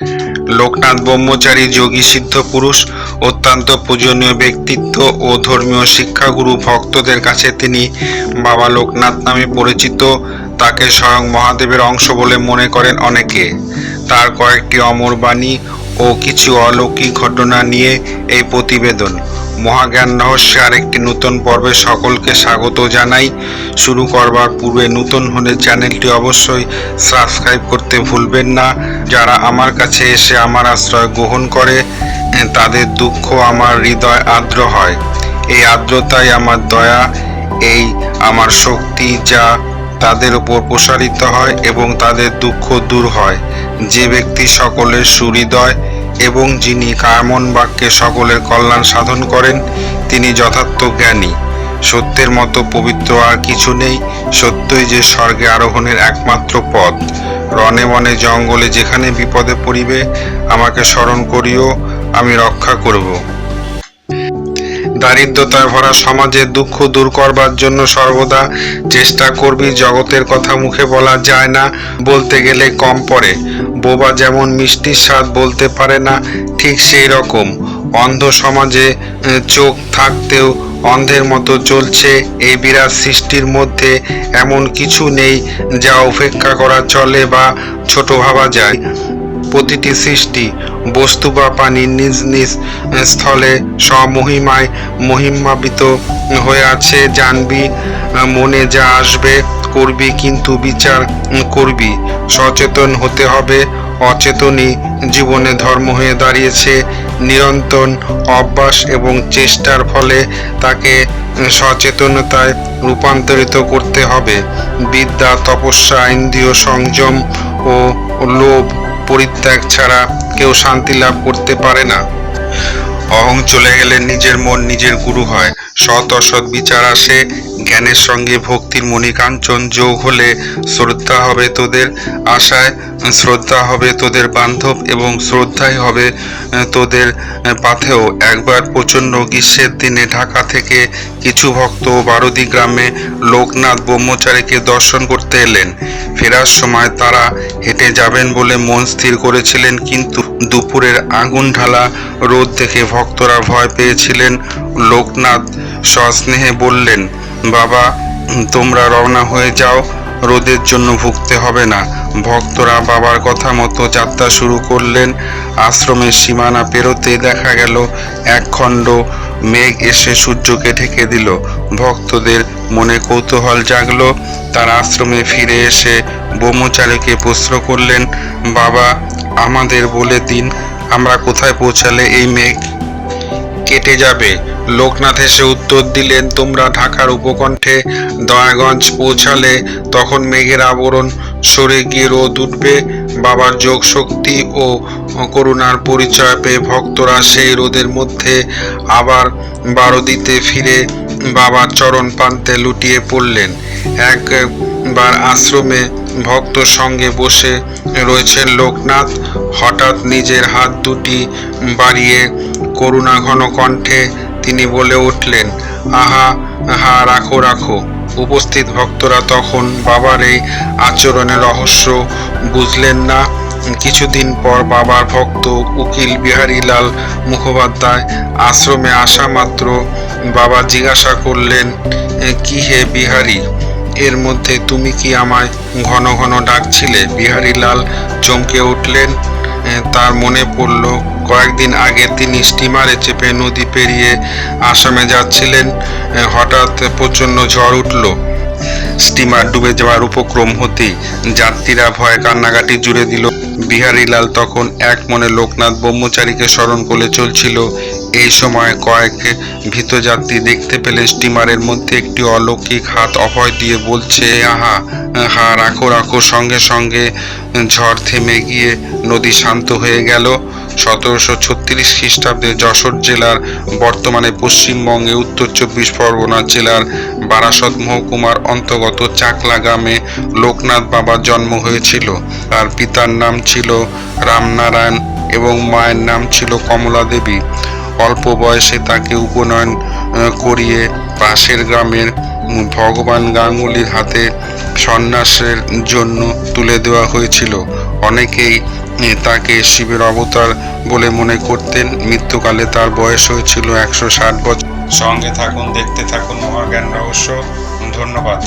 লোকনাথ ব্রহ্মচারী যোগী সিদ্ধ পুরুষ, অত্যন্ত পূজনীয় ব্যক্তিত্ব ও ধর্মীয় শিক্ষাগুরু ভক্তদের কাছে তিনি বাবা লোকনাথ নামে পরিচিত। তাকে স্বয়ং মহাদেবের অংশ বলে মনে করেন অনেকে। তার কয়েকটি অমর বাণী ও কিছু অলৌকিক ঘটনা নিয়ে এই প্রতিবেদন। মহাজ্ঞান রহস্যে আরেকটি নতুন পর্বে সকলকে স্বাগত জানাই। শুরু করবার পূর্বে নতুন হলে চ্যানেলটি অবশ্যই সাবস্ক্রাইব করতে ভুলবেন না। যারা আমার কাছে এসে আমার আশ্রয় গ্রহণ করে তাদের দুঃখ, আমার হৃদয় আর্দ্র হয়। এই আর্দ্রতাই আমার দয়া, এই আমার শক্তি যা তাদের উপর প্রসারিত হয় এবং তাদের দুঃখ দূর হয়। যে ব্যক্তি সকলের সুহৃদয় এবং যিনি কায়মন বাক্যে সকলের কল্যাণ সাধন করেন, তিনি যথার্থ জ্ঞানী। সত্যের মতো পবিত্র আর কিছু নেই, সত্যই যে স্বর্গে আরোহণের একমাত্র পথ। রনে বনে জঙ্গলে যেখানে বিপদে পড়িবে, আমাকে স্মরণ করিও, আমি রক্ষা করব। দারিদ্রতায় ভরা সমাজের দুঃখ দূর করবার জন্য সর্বদা চেষ্টা করবি, জগতের কথা মুখে বলা যায় না, বলতে গেলে কম পড়ে। বোবা যেমন মিষ্টির স্বাদ বলতে পারে না, ঠিক সেই রকম। অন্ধ সমাজে চোখ থাকতেও অন্ধের মতো চলছে এই বিরাট সৃষ্টির মধ্যে। এমন কিছু নেই যা উপেক্ষা করা চলে বা ছোট ভাবা যায়। প্রতিটি সৃষ্টি বস্তু বা প্রাণী নিজ নিজ স্থলে স্বমহিমায় মহিমাবিত হয়ে আছে। জানবি মনে যা আসবে, করবি কিন্তু বিচার করবি। সচেতন হতে হবে, অচেতনই জীবনে ধর্ম হয়ে দাঁড়িয়েছে। নিরন্তর অভ্যাস এবং চেষ্টার ফলে তাকে সচেতনতায় রূপান্তরিত করতে হবে। বিদ্যা, তপস্যা, ইন্দ্রিয় সংযম ও লোভ পরিত্যাগ ছাড়া কেউ শান্তি লাভ করতে পারে না। অহং চলে গেলে নিজের মন নিজের গুরু হয়। সৎ অসৎ বিচার আসে, জ্ঞানের সঙ্গে ভক্তির মণিকাঞ্চন যোগ হলে শ্রদ্ধা হবে তোদের আশায়, শ্রদ্ধা হবে তোদের বান্ধব এবং শ্রদ্ধাই হবে তোদের পাথেও একবার প্রচণ্ড গ্রীষ্মের দিনে ঢাকা থেকে কিছু ভক্ত বারুদি গ্রামে লোকনাথ ব্রহ্মচারীকে দর্শন করতে এলেন। ফেরার সময় তারা হেঁটে যাবেন বলে মন স্থির করেছিলেন, কিন্তু দুপুরের আগুন ঢালা রোদ দেখে ভক্তরা ভয় পেয়েছিলেন। লোকনাথ সস্নেহে বললেন, বাবা, তোমরা রওনা হয়ে যাও, রোদের জন্য ভুগতে হবে না। ভক্তরা বাবার কথা মতো যাত্রা শুরু করলেন। আশ্রমের সীমানা পেরোতে দেখা গেল, একখণ্ড মেঘ এসে সূর্যকে ঢেকে দিল। ভক্তদের মনে কৌতূহল জাগলো, তার আশ্রমে ফিরে এসে ব্রহ্মচারীকে প্রশ্ন করলেন, বাবা আমাদের বলে দিন, আমরা কোথায় পৌঁছালে এই মেঘ কেটে যাবে। লোকনাথ এসে উত্তর দিলেন, তোমরা ঢাকার উপকণ্ঠে দয়াগঞ্জ পৌঁছালে, তখন মেঘের আবরণ সরে গিয়ে রোদ উঠবে। বাবার যোগ শক্তি ও করুণার পরিচয় পেয়ে ভক্তরা সেই রোদের মধ্যে আবার বারোদিতে ফিরে বাবার চরণ পান্তে লুটিয়ে পড়লেন। একবার আশ্রমে ভক্ত সঙ্গে বসে রয়েছেন লোকনাথ। হঠাৎ নিজের হাত দুটি বাড়িয়ে করুণা ঘন কণ্ঠে তিনি বলে উঠলেন আহা আহা রাখো রাখো। উপস্থিত ভক্তরা তখন বাবার এই আচরণের রহস্য বুঝলেন না। কিছুদিন পর বাবার ভক্ত উকিল বিহারীলাল মুখোপাধ্যায় আশ্রমে আসা মাত্র বাবা জিজ্ঞাসা করলেন "এ, কি হে বিহারী? এর মধ্যে তুমি কি আমায় ঘন ঘন ডাকছিলে? বিহারীলাল চমকে উঠলেন। তার মনে পড়ল, কয়েকদিন আগে তিনি স্টিমারে চেপে নদী পেরিয়ে আসামে যাচ্ছিলেন। হঠাৎ প্রচণ্ড ঝড় উঠল। স্টিমার ডুবে যাওয়ার উপক্রম হতেই যাত্রীরা ভয়ে কান্নাকাটি জুড়ে দিল। বিহারীলাল তখন এক মনে লোকনাথ ব্রহ্মচারীকে স্মরণ করে চলছিল। এই সময় কয়েক ভীত যাত্রী দেখতে পেলে স্টিমারের মধ্যে একটি অলৌকিক হাত অভয় দিয়ে বলছে, আহা, হা, রাখো রাখো। সঙ্গে সঙ্গে ঝড় থেমে গিয়ে নদী শান্ত হয়ে গেল। সতেরোশো ছত্রিশ খ্রিস্টাব্দে যশোর জেলার, বর্তমানে পশ্চিমবঙ্গে উত্তর চব্বিশ পরগনা জেলার বারাসত মহকুমার অন্তর্গত চাকলা গ্রামে লোকনাথ বাবার জন্ম হয়েছিল। তার পিতার নাম ছিল রামনারায়ণ এবং মায়ের নাম ছিল কমলা দেবী। অল্প বয়সে তাকে উপনয়ন করিয়ে পাশের গ্রামের ভগবান গাঙ্গুলির হাতে সন্ন্যাসের জন্য তুলে দেওয়া হয়েছিল। অনেকেই তাকে শিবের অবতার বলে মনে করতেন। মৃত্যুকালে তার বয়স হয়েছিল একশো ষাট বছর। সঙ্গে থাকুন, দেখতে থাকুন মহাজ্ঞান রহস্য ধন্যবাদ।